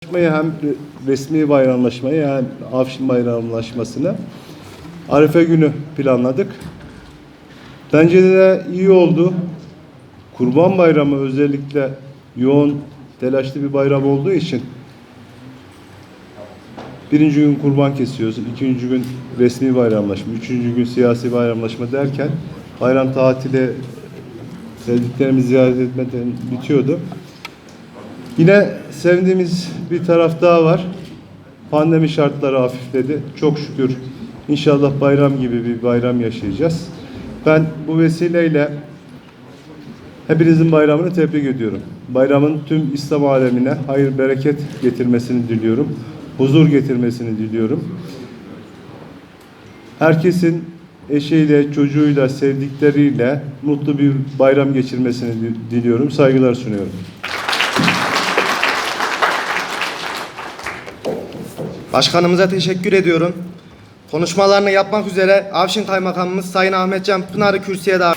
Bayramlaşmayı hem resmi bayramlaşmayı hem Afşin bayramlaşmasını Arife günü planladık. Bence de iyi oldu. Kurban Bayramı özellikle yoğun, telaşlı bir bayram olduğu için birinci gün kurban kesiyoruz, ikinci gün resmi bayramlaşma, üçüncü gün siyasi bayramlaşma derken bayram tatili sevdiklerimizi ziyaret etmeden bitiyordu. Yine sevdiğimiz bir taraf daha var. Pandemi şartları hafifledi. Çok şükür inşallah bayram gibi bir bayram yaşayacağız. Ben bu vesileyle hepinizin bayramını tebrik ediyorum. Bayramın tüm İslam alemine hayır bereket getirmesini diliyorum. Huzur getirmesini diliyorum. Herkesin eşiyle, çocuğuyla, sevdikleriyle mutlu bir bayram geçirmesini di- diliyorum. Saygılar sunuyorum. Başkanımıza teşekkür ediyorum. Konuşmalarını yapmak üzere Avşin Kaymakamımız Sayın Ahmetcan Pınar'ı kürsüye davet